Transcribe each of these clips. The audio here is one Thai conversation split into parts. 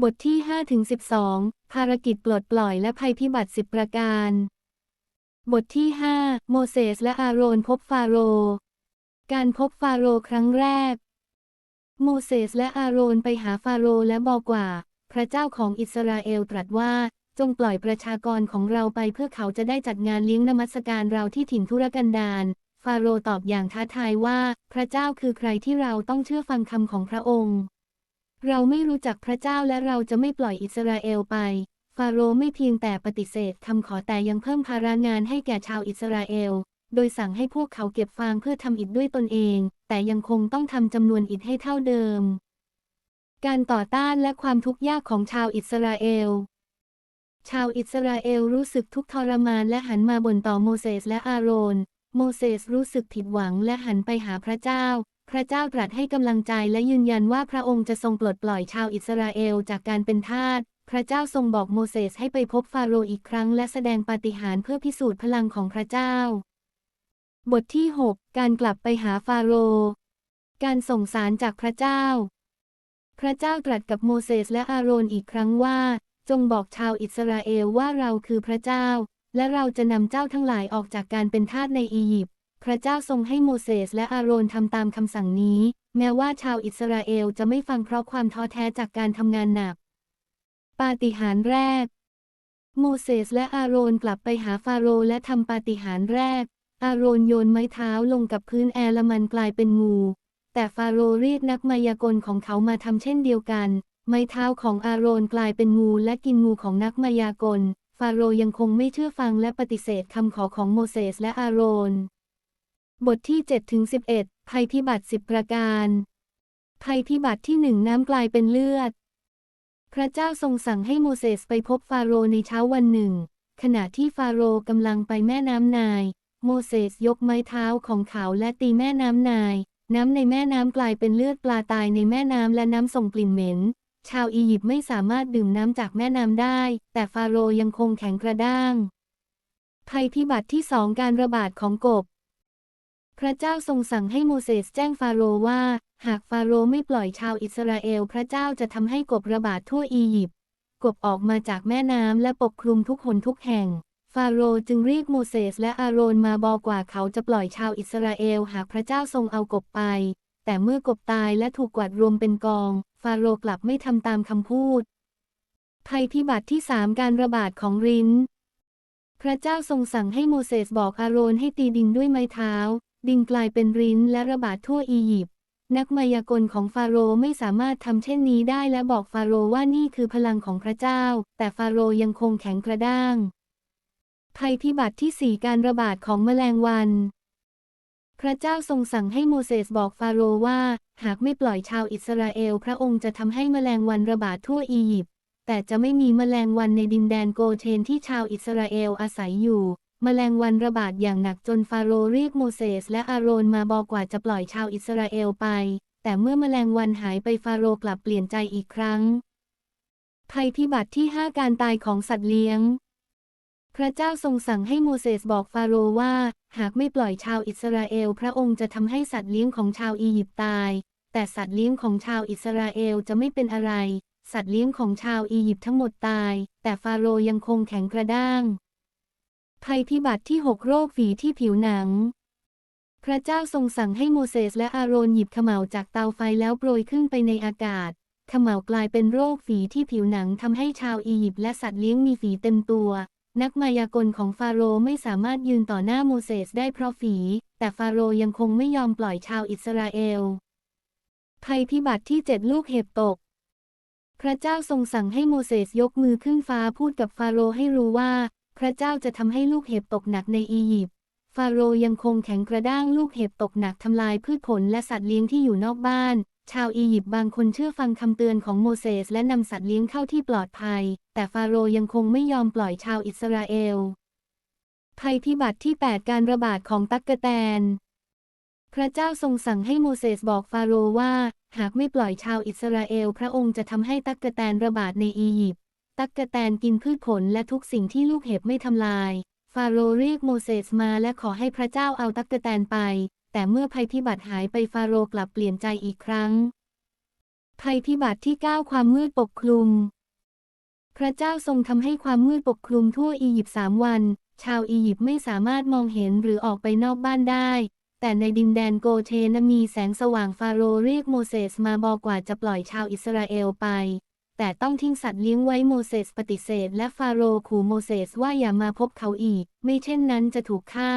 บทที่ 5-12 ภารกิจปลดปล่อยและภัยพิบัติสิบประการ บทที่ 5 โมเสสและอาโรนพบฟาโรห์การพบฟาโรห์ครั้งแรก โมเสสและอาโรนไปหาฟาโรห์และบอกว่า พระเจ้าของอิสราเอลตรัสว่า จงปล่อยประชากรของเราไปเพื่อเขาจะได้จัดงานเลี้ยงนมัสการเราที่ถิ่นทุรกันดาร ฟาโรห์ตอบอย่างท้าทายว่า พระเจ้าคือใครที่เราต้องเชื่อฟังคำของพระองค์ เราไม่รู้จักพระเจ้าและเราจะไม่ปล่อยอิสราเอลไป ฟาโรห์ไม่เพียงแต่ปฏิเสธคำขอแต่ยังเพิ่มภาระงานให้แก่ชาวอิสราเอล โดยสั่งให้พวกเขาเก็บฟางเพื่อทำอิฐด้วยตนเอง แต่ยังคงต้องทำจำนวนอิฐให้เท่าเดิม การต่อต้านและความทุกข์ยากของชาวอิสราเอล ชาวอิสราเอลรู้สึกทุกข์ทรมานและหันมาบ่นต่อโมเสสและอาโรน โมเสสรู้สึกผิดหวังและหันไปหาพระเจ้า พระเจ้าตรัสให้กำลังใจและยืนยันว่าพระองค์จะทรงปลดปล่อยชาวอิสราเอลจากการเป็นทาส พระเจ้าทรงบอกโมเสสให้ไปพบฟาโรห์อีกครั้งและแสดงปาฏิหาริย์เพื่อพิสูจน์พลังของพระเจ้า บทที่ 6 การกลับไปหาฟาโรห์การส่งสารจากพระเจ้า พระเจ้าตรัสกับโมเสสและอาโรนอีกครั้งว่า จงบอกชาวอิสราเอลว่าเราคือพระเจ้า และเราจะนำเจ้าทั้งหลายออกจากการเป็นทาสในอียิปต์ พระเจ้าทรงให้โมเสสและอาโรนทำตามคำสั่งนี้ แม้ว่าชาวอิสราเอลจะไม่ฟังเพราะความท้อแท้จากการทำงานหนัก ปาฏิหาริย์แรก โมเสสและอาโรนกลับไปหาฟาโรห์และทำปาฏิหาริย์แรก อาโรนโยนไม้เท้าลงกับพื้นแอลมันกลายเป็นงู แต่ฟาโรห์เรียกนักมายากลของเขามาทำเช่นเดียวกัน ไม้เท้าของอาโรนกลายเป็นงูและกินงูของนักมายากล ฟาโรห์ยังคงไม่เชื่อฟังและปฏิเสธคำขอของโมเสสและอาโรน บทที่7-11 ภัยพิบัติสิบประการ ภัยพิบัติที่หนึ่งน้ำกลายเป็นเลือด พระเจ้าทรงสั่งให้โมเสสไปพบฟาโรห์ในเช้าวันหนึ่ง ขณะที่ฟาโรห์กำลังไปแม่น้ำนาย โมเสสยกไม้เท้าของเขาและตีแม่น้ำนาย น้ำในแม่น้ำกลายเป็นเลือดปลาตายในแม่น้ำและน้ำส่งกลิ่นเหม็น ชาวอียิปต์ไม่สามารถดื่มน้ำจากแม่น้ำได้ แต่ฟาโรห์ยังคงแข็งกระด้าง ภัยพิบัติที่สองการระบาดของกบ พระเจ้าทรงสั่งให้โมเสสแจ้งฟาโรห์ว่า หากฟาโรห์ไม่ปล่อยชาวอิสราเอล พระเจ้าจะทำให้กบระบาดทั่วอียิปต์กบออกมาจากแม่น้ำและปกคลุมทุกหนทุกแห่ง ฟาโรห์จึงเรียกโมเสสและอาโรนมาบอกว่าเขาจะปล่อยชาวอิสราเอล หากพระเจ้าทรงเอากบไป แต่เมื่อกบตายและถูกกวาดรวมเป็นกอง ฟาโรห์กลับไม่ทำตามคำพูดภัยพิบัติที่สามการระบาดของริ้น พระเจ้าทรงสั่งให้โมเสสบอกอาโรนให้ตีดินด้วยไม้เท้า ดินกลายเป็นริ้นและระบาดทั่วอียิปต์นักมายากลของฟาโรห์ไม่สามารถทำเช่นนี้ได้และบอกฟาโรห์ว่านี่คือพลังของพระเจ้า แต่ฟาโรห์ยังคงแข็งกระด้างภัยพิบัติที่สี่การระบาดของแมลงวัน พระเจ้าทรงสั่งให้โมเสสบอกฟาโรห์ว่า หากไม่ปล่อยชาวอิสราเอล พระองค์จะทำให้แมลงวันระบาดทั่วอียิปต์แต่จะไม่มีแมลงวันในดินแดนโกเชนที่ชาวอิสราเอลอาศัยอยู่ แมลงวันระบาดอย่างหนักจนฟาโรเรียกโมเสสและอาโรนมาบอกว่าจะปล่อยชาวอิสราเอลไป แต่เมื่อแมลงวันหายไปฟาโรกลับเปลี่ยนใจอีกครั้ง ภัยพิบัติที่ 5 การตายของสัตว์เลี้ยง พระเจ้าทรงสั่งให้โมเสสบอกฟาโรว่า หากไม่ปล่อยชาวอิสราเอล พระองค์จะทำให้สัตว์เลี้ยงของชาวอียิปต์ตาย แต่สัตว์เลี้ยงของชาวอิสราเอลจะไม่เป็นอะไร สัตว์เลี้ยงของชาวอียิปต์ทั้งหมดตาย แต่ฟาโรยังคงแข็งกระด้าง ภัยพิบัติที่6โรคฝีที่ผิวหนัง พระเจ้าทรงสั่งให้โมเสสและอาโรนหยิบขม่าจากเตาไฟแล้วโปรยขึ้นไปในอากาศขม่ากลายเป็นโรคฝีที่ผิวหนังทำให้ชาวอียิปต์และสัตว์เลี้ยงมีฝีเต็มตัว นักมายากลของฟาโรห์ไม่สามารถยืนต่อหน้าโมเสสได้เพราะฝี แต่ฟาโรห์ยังคงไม่ยอมปล่อยชาวอิสราเอล ภัยพิบัติที่เจ็ดลูกเห็บตก พระเจ้าทรงสั่งให้โมเสสยกมือขึ้นฟ้าพูดกับฟาโรห์ให้รู้ว่า ระเจ้าจะทำให้ลูกเห็บตกหนักในอียิปต์ฟาโรห์ยังคงแข็งกระด้างลูกเห็บตกหนักทำลายพืชผลและสัตว์เลี้ยงที่อยู่นอกบ้าน ชาวอียิปต์บางคนเชื่อฟังคำเตือนของโมเสสและนำสัตว์เลี้ยงเข้าที่ปลอดภัย แต่ฟาโรห์ยังคงไม่ยอมปล่อยชาวอิสราเอลภัยพิบัติที่ 8 การระบาดของตั๊กแตน พระเจ้าทรงสั่งให้โมเสสบอกฟาโรห์ว่า หากไม่ปล่อยชาวอิสราเอล พระองค์จะทำให้ตั๊กแตนระบาดในอียิปต์ ตั๊กแตนกินพืชผลและทุกสิ่งที่ลูกเห็บไม่ทำลาย ฟาโรห์เรียกโมเสสมาและขอให้พระเจ้าเอาตั๊กแตนไป แต่เมื่อภัยพิบัติหายไปฟาโรห์กลับเปลี่ยนใจอีกครั้ง ภัยพิบัติที่ก้าความมืดปกคลุม พระเจ้าทรงทำให้ความมืดปกคลุมทั่วอียิปต์สามวัน ชาวอียิปต์ไม่สามารถมองเห็นหรือออกไปนอกบ้านได้ แต่ในดินแดนโกเทนมีแสงสว่างฟาโรห์เรียกโมเสสมาบอกว่าจะปล่อยชาวอิสราเอลไป แต่ต้องทิ้งสัตว์เลี้ยงไว้โมเสสปฏิเสธ และฟาโรห์ขู่โมเสสว่าอย่ามาพบเขาอีก ไม่เช่นนั้นจะถูกฆ่า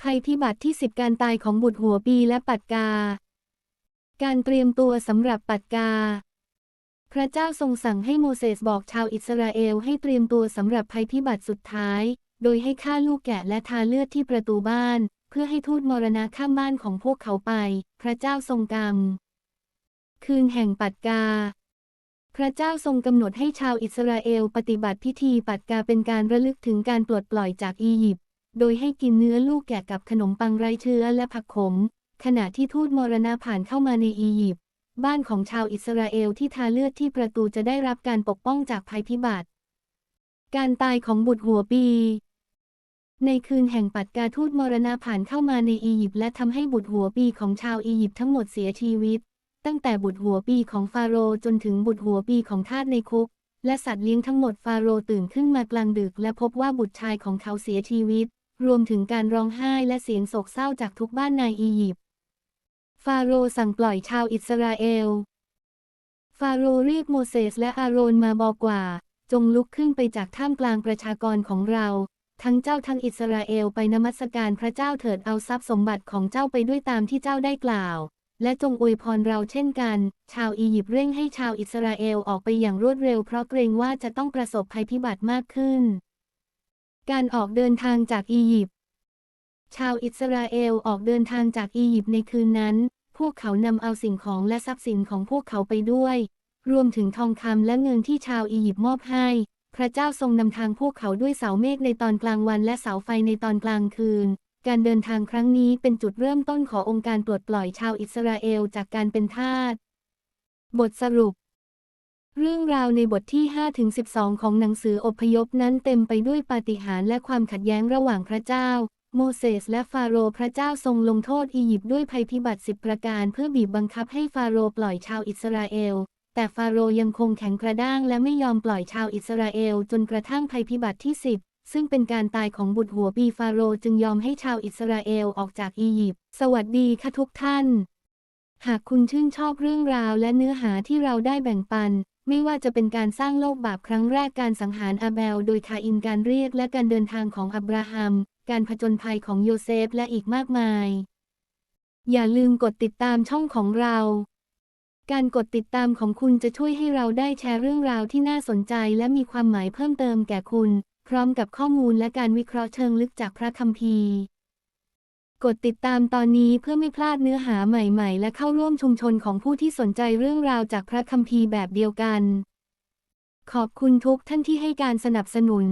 ภัยพิบัติที่สิบการตายของบุตรหัวปีและปัดกา การเตรียมตัวสำหรับปัดกา พระเจ้าทรงสั่งให้โมเสสบอกชาวอิสราเอลให้เตรียมตัวสำหรับภัยพิบัติสุดท้าย โดยให้ฆ่าลูกแกะและทาเลือดที่ประตูบ้าน เพื่อให้ทูตมรณะข้ามบ้านของพวกเขาไป พระเจ้าทรงกรรม คืนแห่งปัดกา พระเจ้าทรงกำหนดให้ชาวอิสราเอลปฏิบัติพิธีปัดกาเป็นการระลึกถึงการปลดปล่อยจากอียิปต์ โดยให้กินเนื้อลูกแกะกับขนมปังไร้เชื้อและผักขม ขณะที่ทูตมรณะผ่านเข้ามาในอียิปต์ บ้านของชาวอิสราเอลที่ทาเลือดที่ประตูจะได้รับการปกป้องจากภัยพิบัติ การตายของบุตรหัวปี ในคืนแห่งปัดกาทูตมรณะผ่านเข้ามาในอียิปต์และทำให้บุตรหัวปีของชาวอียิปต์ทั้งหมดเสียชีวิต ตั้งแต่บุตรหัวปีของฟาโรห์จนถึงบุตรหัวปีของทาสในคุก และสัตว์เลี้ยงทั้งหมดฟาโรห์ตื่นขึ้นมากลางดึก และพบว่าบุตรชายของเขาเสียชีวิต รวมถึงการร้องไห้และเสียงโศกเศร้าจากทุกบ้านในอียิปต์ฟาโรห์สั่งปล่อยชาวอิสราเอล ฟาโรห์เรียกโมเสสและอาโรนมาบอกว่า จงลุกขึ้นไปจากท่ามกลางประชากรของเรา ทั้งเจ้าทั้งอิสราเอลไปนมัสการพระเจ้าเถิดเอาทรัพย์สมบัติของเจ้าไปด้วยตามที่เจ้าได้กล่าว และจงอวยพรเราเช่นกัน ชาวอียิปต์เร่งให้ชาวอิสราเอลออกไปอย่างรวดเร็วเพราะเกรงว่าจะต้องประสบภัยพิบัติมากขึ้น การออกเดินทางจากอียิปต์ ชาวอิสราเอลออกเดินทางจากอียิปต์ในคืนนั้น พวกเขานำเอาสิ่งของและทรัพย์สินของพวกเขาไปด้วย รวมถึงทองคำและเงินที่ชาวอียิปต์มอบให้ พระเจ้าทรงนำทางพวกเขาด้วยเสาเมฆในตอนกลางวันและเสาไฟในตอนกลางคืน การเดินทางครั้งนี้เป็นจุดเริ่มต้นขององค์การปลดปล่อยชาวอิสราเอลจากการเป็นทาส บทสรุป เรื่องราวในบทที่ 5-12 ของหนังสืออพยพนั้นเต็มไปด้วยปาฏิหาริย์และความขัดแย้งระหว่างพระเจ้า โมเสสและฟาโรห์พระเจ้าทรงลงโทษอียิปต์ด้วยภัยพิบัติสิบประการเพื่อบีบบังคับให้ฟาโรห์ปล่อยชาวอิสราเอลแต่ฟาโรห์ยังคงแข็งกระด้างและไม่ยอมปล่อยชาวอิสราเอลจนกระทั่งภัยพิบัติที่10 ซึ่งเป็นการตายของบุตรหัวปีฟาโรห์จึงยอมให้ชาวอิสราเอลออกจากอียิปต์ สวัสดีค่ะทุกท่าน หากคุณชื่นชอบเรื่องราวและเนื้อหาที่เราได้แบ่งปัน ไม่ว่าจะเป็นการสร้างโลกบาปครั้งแรกการสังหารอาเบล โดยคาอินการเรียกและการเดินทางของอับราฮัม การผจญภัยของโยเซฟและอีกมากมาย อย่าลืมกดติดตามช่องของเราการกดติดตามของคุณจะช่วยให้เราได้แชร์เรื่องราวที่น่าสนใจและมีความหมายเพิ่มเติมแก่คุณ พร้อมกับข้อมูลและการวิเคราะห์เชิงลึกจากพระคัมภีร์ กดติดตามตอนนี้เพื่อไม่พลาดเนื้อหาใหม่ๆ และเข้าร่วมชุมชนของผู้ที่สนใจเรื่องราวจากพระคัมภีร์แบบเดียวกัน ขอบคุณทุกท่านที่ให้การสนับสนุน